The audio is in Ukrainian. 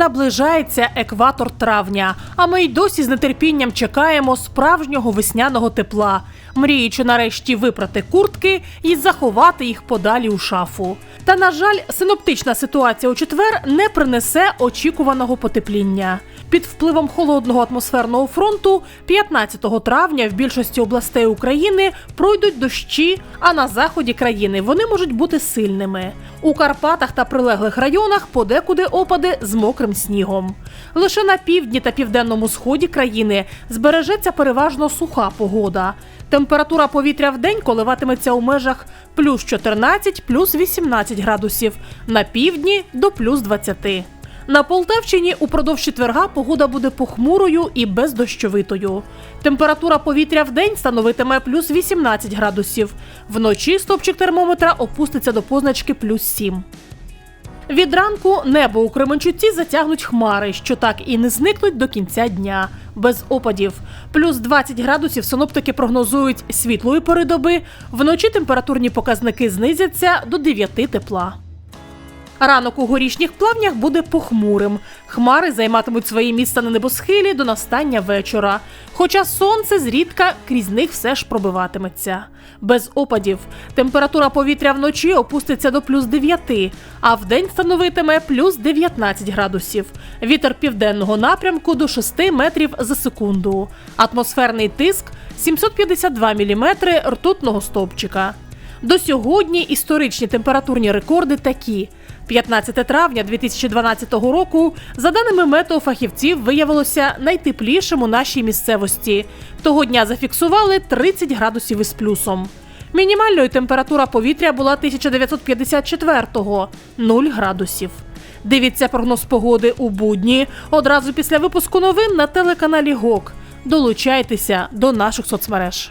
Наближається екватор травня, а ми й досі з нетерпінням чекаємо справжнього весняного тепла, мріючи нарешті випрати куртки і заховати їх подалі у шафу. Та на жаль, синоптична ситуація у четвер не принесе очікуваного потепління. Під впливом холодного атмосферного фронту 15 травня в більшості областей України пройдуть дощі, а на заході країни вони можуть бути сильними. У Карпатах та прилеглих районах подекуди опади з мокрим снігом. Лише на півдні та південному сході країни збережеться переважно суха погода. Температура повітря в день коливатиметься у межах плюс 14, плюс 18 градусів, на півдні до плюс 20. На Полтавщині упродовж четверга погода буде похмурою і бездощовитою. Температура повітря в день становитиме плюс 18 градусів. Вночі стопчик термометра опуститься до позначки плюс 7. Від ранку небо у Кременчуці затягнуть хмари, що так і не зникнуть до кінця дня. Без опадів. Плюс 20 градусів синоптики прогнозують світлої пори доби. Вночі температурні показники знизяться до 9 тепла. Ранок у горішніх плавнях буде похмурим. Хмари займатимуть свої місця на небосхилі до настання вечора. Хоча сонце зрідка крізь них все ж пробиватиметься. Без опадів. Температура повітря вночі опуститься до плюс 9, а вдень становитиме плюс 19 градусів. Вітер південного напрямку до 6 метрів за секунду. Атмосферний тиск 752 міліметри ртутного стовпчика. До сьогодні історичні температурні рекорди такі: 15 травня 2012 року, за даними метеофахівців, виявилося найтеплішим у нашій місцевості. Того дня зафіксували 30 градусів із плюсом. Мінімальною температура повітря була 1954-го – 0 градусів. Дивіться прогноз погоди у будні одразу після випуску новин на телеканалі ГОК. Долучайтеся до наших соцмереж.